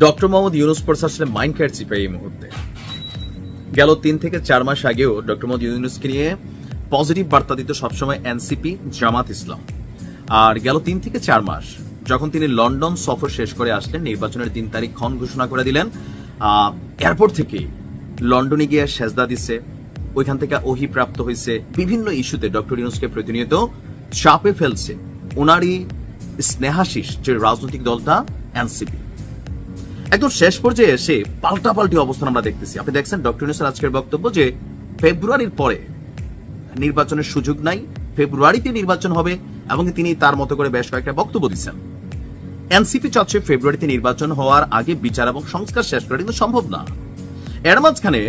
Doctor Mohammad Yunus প্রশাসনে mind খেয়ে চিপে এই মুহূর্তে। গেল তিন থেকে চার মাস আগেও ডক্টর মোহাম্মদ ইউনুসকে নিয়ে পজিটিভ বার্তা দিত সবসময় এনসিপি, জামাত ইসলাম। আর গেল তিন থেকে চার মাস, যখন তিনি লন্ডন সফর শেষ করে আসলেন, নির্বাচনের তিন তারিখ ক্ষণ ঘোষণা করে দিলেন এয়ারপোর্ট থেকে লন্ডনে গিয়ে সেজদা দিচ্ছে ওইখান থেকে ওহি প্রাপ্ত হয়েছে বিভিন্ন ইস্যুতে ডক্টর ইউনুসকে প্রতিনিয়ত চাপে ফেলছে। ওনারই স্নেহাশিস যে রাজনৈতিক দলটা এনসিপি। একদম শেষ পর্যায়ে এসে পাল্টাপাল্টি অবস্থান আমরা দেখতেছি। আপনি দেখছেন ডক্টর ইউনুসের আজকের বক্তব্য যে ফেব্রুয়ারির পরে নির্বাচনের সুযোগ নাই, ফেব্রুয়ারিতে নির্বাচন হবে এবং তিনি তার মতো করে বেশ কয়েকটা বক্তব্য দিচ্ছেন। এনসিপি চাচ্ছে ফেব্রুয়ারিতে নির্বাচন হওয়ার আগে বিচার এবং সংস্কার শেষ করা কিন্তু সম্ভব না। এর মাঝখানে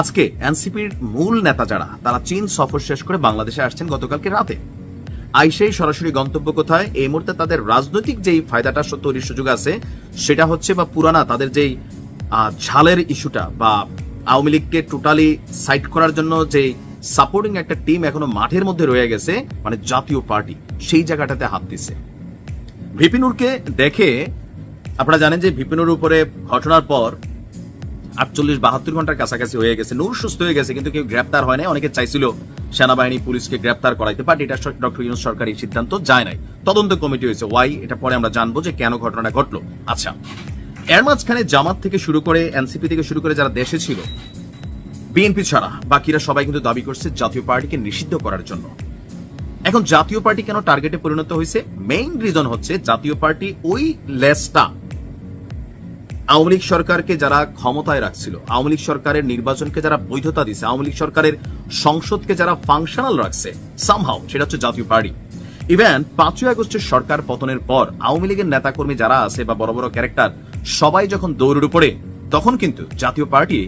আজকে এনসিপির মূল নেতা যারা, তারা চীন সফর শেষ করে বাংলাদেশে আসছেন গতকালকে রাতে। আইসেই সরাসরি গন্তব্য কোথায়? এই মুহূর্তে তাদের রাজনৈতিক যেই ফায়দাটা তৈরির সুযোগ আছে, সেটা হচ্ছে বা পুরানা তাদের যেই ঝালের ইস্যুটা বা আওয়ামী লীগকে টোটালি সাইড করার জন্য যে সাপোর্টিং একটা টিম এখনও মাঠের মধ্যে রয়ে গেছে মানে জাতীয় পার্টি, সেই জায়গাটাতে হাত দিছে ভিপিনুরকে দেখে আপনারা জানেন যে ভিপিনুর উপরে ঘটনার পর আটচল্লিশ বাহাত্তর ঘণ্টার কাছাকাছি হয়ে গেছে, নূর সুস্থ হয়ে গেছে, কিন্তু কেউ গ্রেপ্তার হয় নাই, অনেকে চাইছিল সেনাবাহিনী পুলিশকে গ্রেপ্তার করাইতে বাট এটা ডক্টর ইউনুস সরকার এই সিদ্ধান্ত যায় নাই। তদন্ত কমিটি হয়েছে ওয়াই। এটা পরে আমরা জানব যে কেন ঘটনা ঘটলো। আচ্ছা এর মাঝখানে জামাত থেকে শুরু করে, এনসিপি থেকে শুরু করে যারা দেশে ছিল, বিএনপি ছাড়া বাকিরা সবাই কিন্তু দাবি করছে জাতীয় পার্টিকে নিষিদ্ধ করার জন্য। এখন জাতীয় পার্টি কেন টার্গেটে পরিণত হয়েছে? মেইন রিজন হচ্ছে জাতীয় পার্টি ওই লেসটা আওয়ামী লীগ সরকারকে যারা ক্ষমতায় রাখছিল, আওয়ামী লীগ সরকারের নির্বাচনকে যারা বৈধতা দিছে, আওয়ামী লীগ সরকারের সংসদকে যারা ফাংশনাল রাখছে সামহাও সেটা হচ্ছে জাতীয় পার্টি। ইভেন পাঁচই আগস্টের সরকার পতনের পর আওয়ামী লীগের নেতাকর্মী যারা আছে বা বড় বড় ক্যারেক্টার সবাই যখন দৌড়ের উপরে তখন কিন্তু জাতীয় পার্টি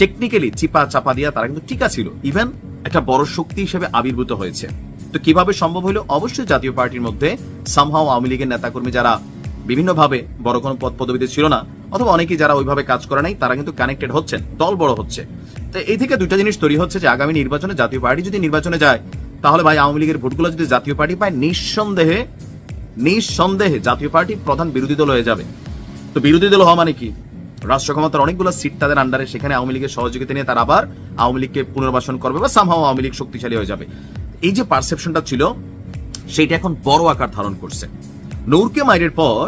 টেকনিক্যালি চিপা চাপা দিয়া তারা কিন্তু টিকা ছিল। ইভেন একটা বড় শক্তি হিসেবে আবির্ভূত হয়েছে। তো কীভাবে সম্ভব হলো? অবশ্যই জাতীয় পার্টির মধ্যে সামহাও আওয়ামী লীগের নেতাকর্মী যারা বিভিন্নভাবে বড় কোনো পদ পদবিতে ছিল না অথবা অনেকেই যারা ওইভাবে কাজ করে নাই, তারা কিন্তু কানেক্টেড হচ্ছেন, দল বড় হচ্ছে। তো এই থেকে দুইটা জিনিস তৈরি হচ্ছে যে আগামী নির্বাচনে জাতীয় পার্টি যদি নির্বাচনে যায়, তাহলে ভাই আওয়ামী লীগের ভোটগুলো যদি জাতীয় পার্টি পায়, নিঃসন্দেহে নিঃসন্দেহে জাতীয় পার্টি প্রধান বিরোধী দল হয়ে যাবে। তো বিরোধী দল হওয়া মানে কি? রাষ্ট্র ক্ষমতার অনেকগুলো সিট তাদের আন্ডারে সেখানে আওয়ামী লীগের সহযোগিতা নিয়ে তারা আবার আওয়ামী লীগকে পুনর্বাসন করবে বা সামহাও আওয়ামী লীগ শক্তিশালী হয়ে যাবে। এই যে পারসেপশনটা ছিল সেইটা এখন বড় আকার ধারণ করছে। নূরকে মাইরের পর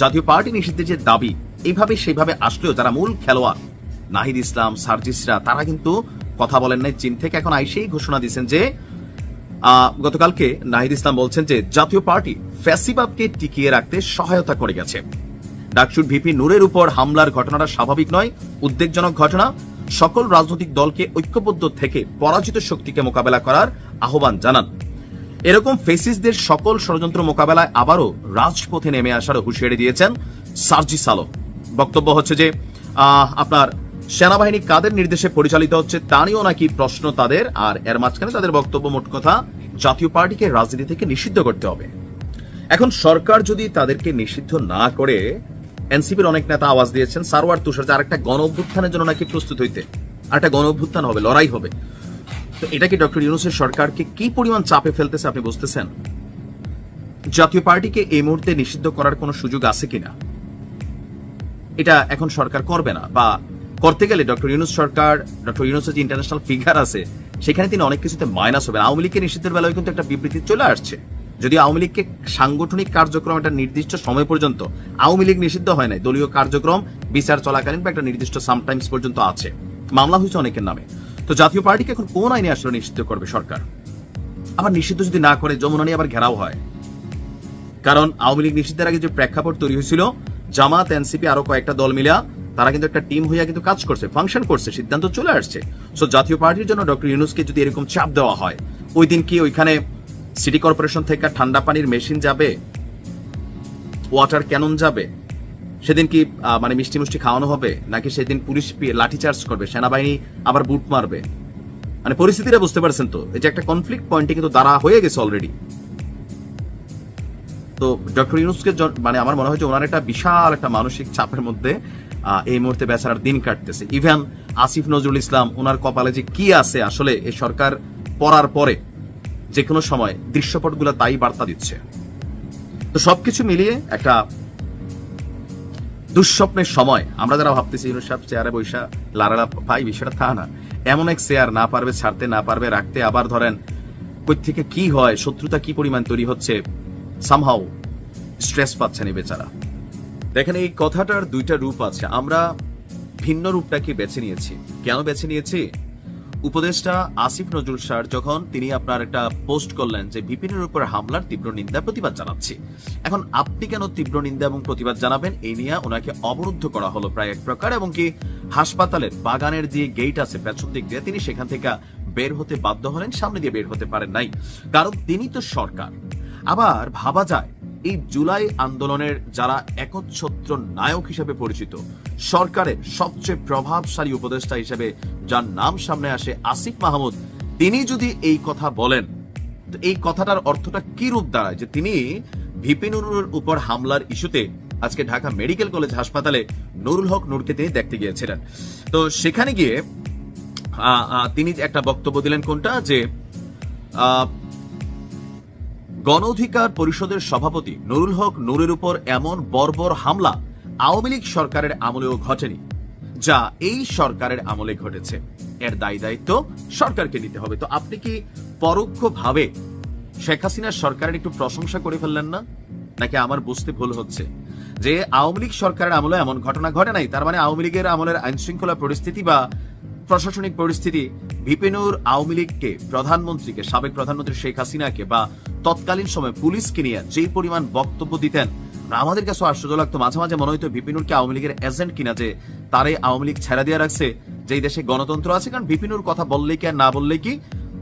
জাতীয় পার্টি নিষিদ্ধের যে দাবি এইভাবে সেইভাবে আসলেও যারা মূল খেলোয়াড়, নাহিদ ইসলাম, সার্জিসরা, তারা কিন্তু কথা বলেন নাই, চীন থেকে এখন আইসেই ঘোষণা দিয়েছেন যে গতকালকে নাহিদ ইসলাম বলছেন যে, জাতীয় পার্টি ফ্যাসিবাদকে টিকিয়ে রাখতে সহায়তা করে গেছে। ডাকসুর ভিপি নূরের উপর হামলার ঘটনাটা স্বাভাবিক নয়, উদ্বেগজনক ঘটনা। সকল রাজনৈতিক দলকে ঐক্যবদ্ধ থেকে পরাজিত শক্তিকে মোকাবেলা করার আহ্বান জানান। এরকম ফেসিসদের সকল ষড়যন্ত্র মোকাবেলায় আবারও রাজপথে নেমে আসার হুঁশিয়ারি দিয়েছেন সার্জি সালো বক্তব্য হচ্ছে যে আপনার সেনাবাহিনী কাদের নির্দেশে পরিচালিত হচ্ছে তা নিয়েও নাকি প্রশ্ন তাদের, আর এর মাঝখানে তাদের বক্তব্য মোট কথা জাতীয় পার্টিকে রাজনীতি থেকে নিষিদ্ধ করতে হবে। এখন সরকার যদি তাদেরকে নিষিদ্ধ না করে, এনসিপির অনেক নেতা আওয়াজ দিয়েছেন সারওয়ার তুষার যে আরেকটা গণ অভ্যুত্থানের জন্য নাকি প্রস্তুত হইতে, আরেকটা গণ অভ্যুত্থান হবে, লড়াই হবে। তো এটা কি ডক্টর ইউনুসের সরকারকে কি পরিমাণ চাপে ফেলতেছে আপনি বুঝতেছেন? জাতীয় পার্টিকে এই মুহূর্তে নিষিদ্ধ করার কোনো সুযোগ আছে কিনা? এটা এখন সরকার করবে না, বা করতে গেলে ডক্টর ইউনুস সরকার, ডক্টর ইউনুসের যে ইন্টারন্যাশনাল ফিগার আছে, সেখানে তিনি অনেক কিছুতে মাইনাস হবেন। আওয়ামী লীগের নিষিদ্ধের বেলায় কিন্তু একটা বিবৃতি চলে আসছে। যদি আওয়ামী লীগকে সাংগঠনিক কার্যক্রম একটা নির্দিষ্ট সময় পর্যন্ত আওয়ামী লীগ নিষিদ্ধ হয় নাই, দলীয় কার্যক্রম, বিচার চলাকালীন বা একটা নির্দিষ্ট সামটাইমস পর্যন্ত আছে। মামলা হয়েছে অনেকের নামে। তো জাতীয় পার্টিকে এখন কোন আইনে আসলে নিষিদ্ধ করবে সরকার? আবার নিষিদ্ধ যদি না করে, যমুনা নিয়ে আবার ঘেরাও হয়। কারণ আওয়ামী লীগ নিষিদ্ধের আগে যে প্রেক্ষাপট তৈরি হয়েছিল জামাত, এনসিপি আরও কয়েকটা দল মিলা তারা কিন্তু একটা টিম হইয়া কিন্তু কাজ করছে ফাংশন করছে, সিদ্ধান্ত চলে আসছে। সো জাতীয় পার্টির জন্য ডক্টর ইউনুসকে যদি এরকম চাপ দেওয়া হয়, ওই দিন কি ওইখানে সিটি কর্পোরেশন থেকে ঠান্ডা পানির মেশিন যাবে? ওয়াটার ক্যানন যাবে? সেদিন কি মানে মিষ্টি মিষ্টি খাওয়ানো হবে? নাকি সেদিন পুলিশ লাঠি চার্জ করবে? সেনাবাহিনী আবার বুট মারবে? মানে পরিস্থিতিটা বুঝতে পারছেন তো? এই যে একটা কনফ্লিক্ট পয়েন্টে কিন্তু দাঁড়া হয়ে গেছে অলরেডি তো ডক্টর ইউনুসকে মানে আমার মনে হয় যে ওনার একটা বিশাল একটা মানসিক চাপের মধ্যে এই মুহূর্তে বেচারার দিন কাটতেছে। ইভেন আসিফ নজরুল ইসলাম, ওনার কপালে যে কি আছে, আসলে এই সরকার পড়ার পরে যে কোনো সময় দৃশ্যপটগুলো তাই বার্তা দিচ্ছে। তো সবকিছু মিলিয়ে একটা দুঃস্বপ্নের সময়, আমরা যারা ভাবতেছি ইউনুস সাহেব চেয়ারে বৈশা লারালা পাই বিষয়টা তা না। এমন এক চেয়ার না পারবে, ছাড়তে না পারবে, রাখতে আবার ধরেন কই থেকে কি হয়, শত্রুতা কি পরিমাণ তৈরি হচ্ছে সামহাও স্ট্রেস পাচ্ছেন এই বেচারা। দেখেন এই কথাটার দুইটা রূপ আছে। আমরা ভিন্ন রূপটাকে বেছে নিয়েছি। কেন বেছে নিয়েছি? উপদেষ্টা আসিফ নজরুল স্যার যখন তিনি আপনার একটা পোস্ট করলেন যে বিপিনের উপর হামলার তীব্র নিন্দা, প্রতিবাদ জানাচ্ছি। এখন আপনি কেন তীব্র নিন্দা এবং প্রতিবাদ জানাবেন? এই নিয়ে ওনাকে অবরুদ্ধ করা হলো প্রায় এক প্রকার এবং কি হাসপাতালের বাগানের যে গেট আছে, পেছন দিক দিয়ে তিনি সেখান থেকে বের হতে বাধ্য হলেন, সামনে দিয়ে বের হতে পারেন নাই। কারণ তিনি তো সরকার। আবার ভাবা যায়, এই জুলাই আন্দোলনের যারা একচ্ছত্র নায়ক হিসেবে পরিচিত, সরকারের সবচেয়ে প্রভাবশালী উপদেষ্টা হিসেবে যার নাম সামনে আসে আসিফ মাহমুদ, তিনি যদি এই কথা বলেন এই কথাটার অর্থটা কি রূপ দাঁড়ায়? যে তিনি ভিপি নুরুর উপর হামলার ইস্যুতে আজকে ঢাকা মেডিকেল কলেজ হাসপাতালে নুরুল হক নূরকে তিনি দেখতে গিয়েছিলেন। তো সেখানে গিয়ে তিনি একটা বক্তব্য দিলেন কোনটা? যে গণ অধিকার পরিষদের সভাপতি নুরুল হক নুরের উপর এমন বর্বর হামলা আওয়ামী লীগ সরকারের আমলেও ঘটেনি, যা এই সরকারের আমলে ঘটেছে। এর দায়ী দায়িত্ব সরকারকে নিতে হবে। তো আপনি কি পরোক্ষভাবে শেখ হাসিনার সরকারের একটু প্রশংসা করে ফেললেন না? নাকি আমার বুঝতে ভুল হচ্ছে? যে আওয়ামী লীগ সরকারের আমলে এমন ঘটনা ঘটে নাই, তার মানে আওয়ামী লীগের আমলের আইন শৃঙ্খলা পরিস্থিতি বা প্রশাসনিক পরিস্থিতি বিপিনুর আওয়ামী লীগকে, প্রধানমন্ত্রীকে, সাবেক প্রধানমন্ত্রী শেখ হাসিনাকে বা তৎকালীন সময় পুলিশকে নিয়ে যেই পরিমাণ বক্তব্য দিতেন আমাদের কাছে আশ্চর্য লাগতো। মাঝে মাঝে মনে হইতো বিপিনুরকে আওয়ামী লীগের এজেন্ট কিনা যে তারে আওয়ামী লীগ ছেড়া দিয়ে রাখছে যে দেশে গণতন্ত্র আছে। কারণ বিপিনুর কথা বললেই কি আর না বললেই কি,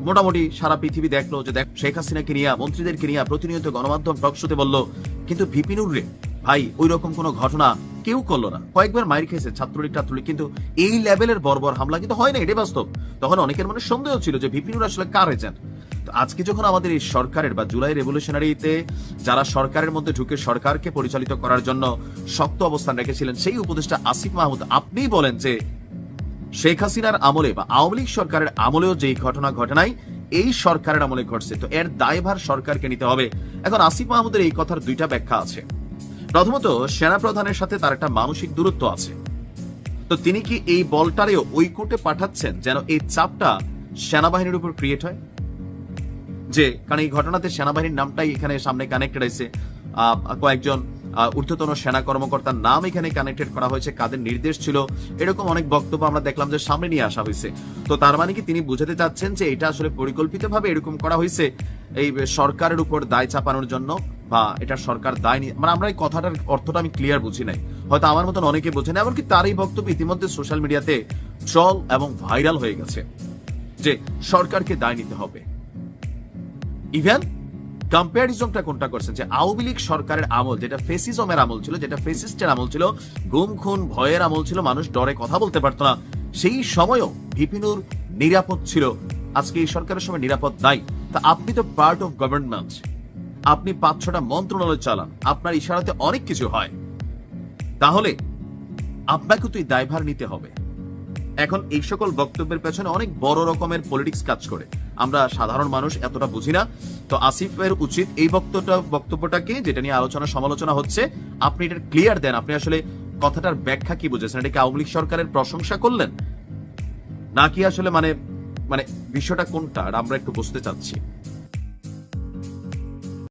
মোটামুটি সারা পৃথিবী দেখল যে দেখ, শেখ হাসিনাকে নিয়ে, মন্ত্রীদেরকে নিয়ে প্রতিনিয়ত গণমাধ্যম টকশোতে বলল, কিন্তু বিপিনুর রে, ভাই ওই রকম কোনো ঘটনা কেউ করল না। কয়েকবার মাইর খেয়েছে ছাত্রলীগ ছাত্রলীগ কিন্তু এই লেভেলের বর্বর হামলা কিন্তু হয় না এটাই বাস্তব। তখন অনেকের মনে সন্দেহ ছিল যে বিপিনুর আসলে কার এজেন্ট? আজকে যখন আমাদের এই সরকারের বা জুলাই রেভলিউশনারিতে যারা সরকারের মধ্যে ঢুকে সরকারকে পরিচালিত করার জন্য শক্ত অবস্থান রেখেছিলেন, সেই উপদেষ্টা আসিফ মাহমুদ আপনিই বলেন যে শেখ হাসিনার আমলে বা আওয়ামী লীগ সরকারের আমলেও যেই ঘটনা ঘটে নাই, এই সরকারের আমলে ঘটছে। তো এর দায়ভার সরকারকে নিতে হবে। এখন আসিফ মাহমুদের এই কথার দুইটা ব্যাখ্যা আছে। প্রথমত সেনা প্রধানের সাথে তার একটা মানসিক দূরত্ব আছে। তো তিনি কি এই বলটারেও ওই কোর্টে পাঠাচ্ছেন যেন এই চাপটা সেনাবাহিনীর উপর ক্রিয়েট হয়? যে, কারণ এই ঘটনাতে সেনাবাহিনীর নামটাই এখানে সামনে কানেক্টেড হয়েছে। কয়েকজন ঊর্ধ্বতন সেনা কর্মকর্তার নাম এখানে কানেক্টেড করা হয়েছে, কাদের নির্দেশ ছিল। এরকম অনেক বক্তব্য আমরা দেখলাম যে সামনে নিয়ে আসা হয়েছে। তো তার মানে কি তিনি বুঝাতে চাচ্ছেন যে এটা আসলে পরিকল্পিতভাবে এরকম করা হয়েছে এই সরকারের উপর দায় চাপানোর জন্য? বা এটা সরকার দায় নিয়ে মানে আমরা এই কথাটার অর্থটা আমি ক্লিয়ার বুঝি নাই। হয়তো আমার মতন অনেকে বোঝেন এমনকি তার এই বক্তব্য ইতিমধ্যে সোশ্যাল মিডিয়াতে ট্রল এবং ভাইরাল হয়ে গেছে যে সরকারকে দায় নিতে হবে। ইভেন কম্পারিজনটা কোনটা করছেন যে আওয়ামী লীগ সরকারের আমল, যেটা ফেসিজমের আমল ছিল, যেটা ফেসিস্টের আমল ছিল, গুম, খুন, ভয়ের আমল ছিল, মানুষ ডরে কথা বলতে পারতো না। সেই সময়ও ভিপিনুর নিরাপদ ছিল। আজকে এই সরকারের সময় নিরাপদ নাই। তা আপনি তো পার্ট অফ গভর্নমেন্ট আপনি পাঁচ ছটা মন্ত্রণালয় চালান, আপনার ইশারাতে অনেক কিছু হয়। তাহলে আপনাকে তো এই দায়ভার নিতে হবে। এখন এই সকল বক্তব্যের পেছনে অনেক বড় রকমের পলিটিক্স কাজ করে। আমরা সাধারণ মানুষ, এতটা বুঝি না। তো আসিফের উচিত এই বক্তব্যটা, বক্তব্যটাকে, যেটা নিয়ে আলোচনা সমালোচনা হচ্ছে, আপনি এটা ক্লিয়ার দেন। আপনি আসলে কথাটার ব্যাখ্যা কি বুঝেছেন? এটা কি আওয়ামী লীগ সরকারের প্রশংসা করলেন? নাকি আসলে মানে মানে বিষয়টা কোনটা আমরা একটু বুঝতে চাচ্ছি।